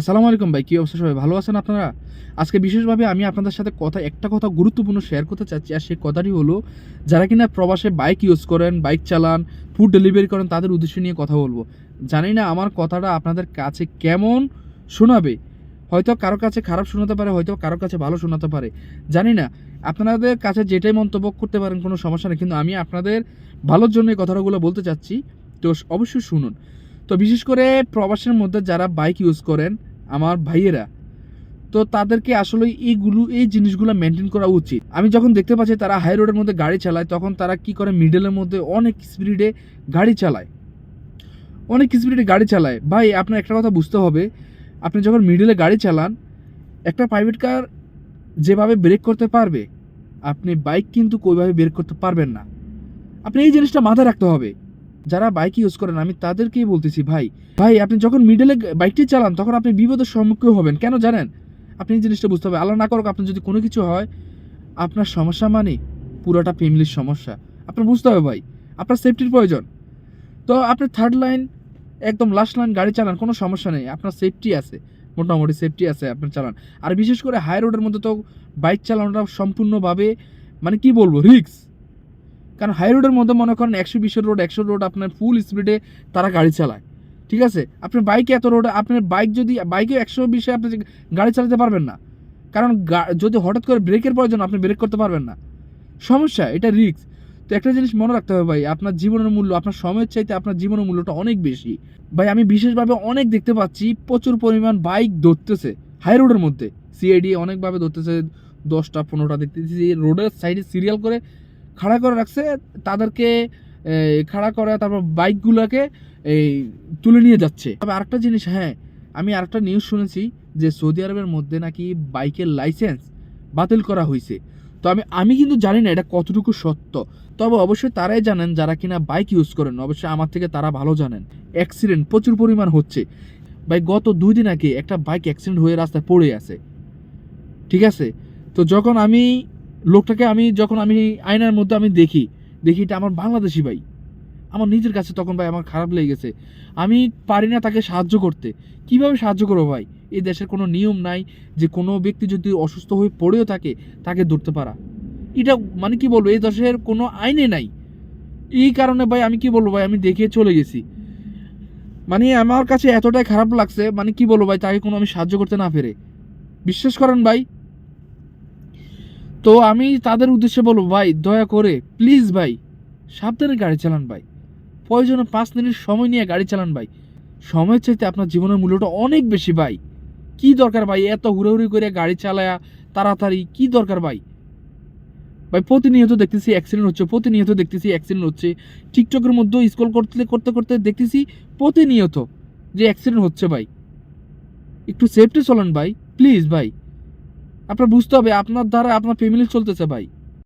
আসসালামু আলাইকুম ভাই, কী অবস্থা সবাই? ভালো আছেন আপনারা? আজকে বিশেষভাবে আমি আপনাদের সাথে কথা, একটা কথা গুরুত্বপূর্ণ শেয়ার করতে চাচ্ছি, আর সেই কথাটি হলো, যারা কিনা প্রবাসে বাইক ইউজ করেন বাইক চালান ফুড ডেলিভারি করেন, তাদের উদ্দেশ্য নিয়ে কথা বলব। জানি না আমার কথাটা আপনাদের কাছে কেমন শোনাবে। হয়তো কারও কাছে খারাপ শোনাতে পারে, হয়তো কারও কাছে ভালো শোনাতে পারে। জানি না। আপনাদের কাছে যেটাই মন্তব্য করতে পারেন, কোনো সমস্যা নেই। কিন্তু আমি আপনাদের ভালোর জন্য এই কথাগুলো বলতে চাচ্ছি। তো অবশ্যই শুনুন। তো বিশেষ করে প্রবাসের মধ্যে যারা বাইক ইউজ করেন, আমার ভাইয়েরা, তো তাদেরকে আসলে এইগুলো, এই জিনিসগুলো মেনটেন করা উচিত। আমি যখন দেখতে পাচ্ছি তারা হাই রোডের মধ্যে গাড়ি চালায়, তখন তারা কি করে? মিডলের মধ্যে অনেক স্পিডে গাড়ি চালায়। অনেক স্পিডে গাড়ি চালায়। ভাই, আপনার একটা কথা বুঝতে হবে, আপনি যখন মিডলে গাড়ি চালান, একটা প্রাইভেট কার যেভাবে ব্রেক করতে পারবে, আপনি বাইক কিন্তু কোইভাবে ব্রেক করতে পারবেন না। আপনি এই জিনিসটা মাথায় রাখতে হবে। যারা বাইক ইউজ করেন, আমি তাদেরকেই বলতেছি, ভাই ভাই, আপনি যখন মিডলে বাইকটি চালান, তখন আপনি বিপদের সম্মুখীন হবেন। কেন জানেন? আপনি এই জিনিসটা বুঝতে হবে। আল্লাহ না করুক, আপনার যদি কোনো কিছু হয়, আপনার সমস্যা মানে পুরোটা ফ্যামিলির সমস্যা। আপনার বুঝতে হবে ভাই, আপনার সেফটির প্রয়োজন। তো আপনি থার্ড লাইন একদম লাস্ট লাইন গাড়ি চালান, কোনো সমস্যা নেই। আপনার সেফটি আছে, মোটামুটি সেফটি আছে আপনার চালান। আর বিশেষ করে হাই রোডের মধ্যে তো বাইক চালানোটা সম্পূর্ণভাবে মানে কি বলব রিক্স কারণ হাই রোডের মধ্যে মনে করেন একশো বিশের রোড একশো রোড আপনার ফুল স্পিডে তারা গাড়ি চালায়। ঠিক আছে? আপনার বাইকে এত রোড আপনার বাইক যদি বাইকে একশো বিশে আপনি গাড়ি চালাতে পারবেন না। কারণ যদি হঠাৎ করে ব্রেকের প্রয়োজন, আপনি ব্রেক করতে পারবেন না। সমস্যা, এটা রিস্ক তো একটা জিনিস মনে রাখতে হবে ভাই, আপনার জীবনের মূল্য, আপনার সময়ের চাইতে আপনার জীবনের মূল্যটা অনেক বেশি। ভাই, আমি বিশেষভাবে অনেক দেখতে পাচ্ছি, প্রচুর পরিমাণ বাইক ধরতেছে হাই রোডের মধ্যে। সিআইডি অনেকভাবে ধরতেছে, দশটা, পনেরোটা দেখতেছি রোডের সাইডে সিরিয়াল করে খাড়া করে রাখছে, তাদেরকে খাড়া করে তারপর বাইকগুলোকে, এই, তুলে নিয়ে যাচ্ছে। তবে আরেকটা জিনিস হ্যাঁ আমি আরেকটা নিউজ শুনেছি যে সৌদি আরবের মধ্যে নাকি বাইকের লাইসেন্স বাতিল করা হয়েছে। তো আমি আমি কিন্তু জানি না এটা কতটুকু সত্য। তবে অবশ্যই তারাই জানেন যারা কিনা বাইক ইউজ করেন। অবশ্যই আমার থেকে তারা ভালো জানেন। অ্যাক্সিডেন্ট প্রচুর পরিমাণ হচ্ছে। ভাই, গত দুই দিন আগে একটা বাইক অ্যাক্সিডেন্ট হয়ে রাস্তায় পড়ে আছে। ঠিক আছে? তো যখন আমি লোকটাকে আমি যখন আমি আয়নার মধ্যে আমি দেখি দেখি এটা আমার বাংলাদেশি ভাই। আমার নিজের কাছে তখন ভাই আমার খারাপ লেগে গেছে। আমি পারি না তাকে সাহায্য করতে। কীভাবে সাহায্য করব ভাই? এই দেশের কোনো নিয়ম নাই যে কোনো ব্যক্তি যদি অসুস্থ হয়ে পড়েও থাকে, তাকে ধরতে পারা। এটা মানে কি বলব? এই দেশের কোনো আইনে নাই। এই কারণে ভাই আমি কি বলব ভাই? আমি দেখে চলে গেছি। মানে আমার কাছে এতটাই খারাপ লাগছে মানে কি বলব ভাই? তাকে কোনো আমি সাহায্য করতে না পেরে। বিশ্বাস করেন ভাই তো আমি তাদের উদ্দেশ্যে বলব, ভাই, দয়া করে প্লিজ ভাই, সাবধানে গাড়ি চালান, ভাই। প্রয়োজনে পাঁচ মিনিট সময় নিয়ে গাড়ি চালান, ভাই। সময়ের চাইতে আপনার জীবনের মূল্যটা অনেক বেশি, ভাই। কি দরকার, ভাই, এত হুড়োহুড়ি করে গাড়ি চালায়া তাড়াতাড়ি? কি দরকার, ভাই? ভাই, প্রতিনিয়ত দেখতেছি অ্যাক্সিডেন্ট হচ্ছে, প্রতিনিয়ত দেখতেছি অ্যাক্সিডেন্ট হচ্ছে। টিকটকের মধ্যেও স্ক্রল করতে করতে করতে দেখতেছি প্রতিনিয়ত যে অ্যাক্সিডেন্ট হচ্ছে, ভাই। একটু সেফটি চলেন, ভাই প্লিজ ভাই। আপনার বুঝতে হবে আপনার দ্বারা আপনার ফ্যামিলি চলতেছে ভাই।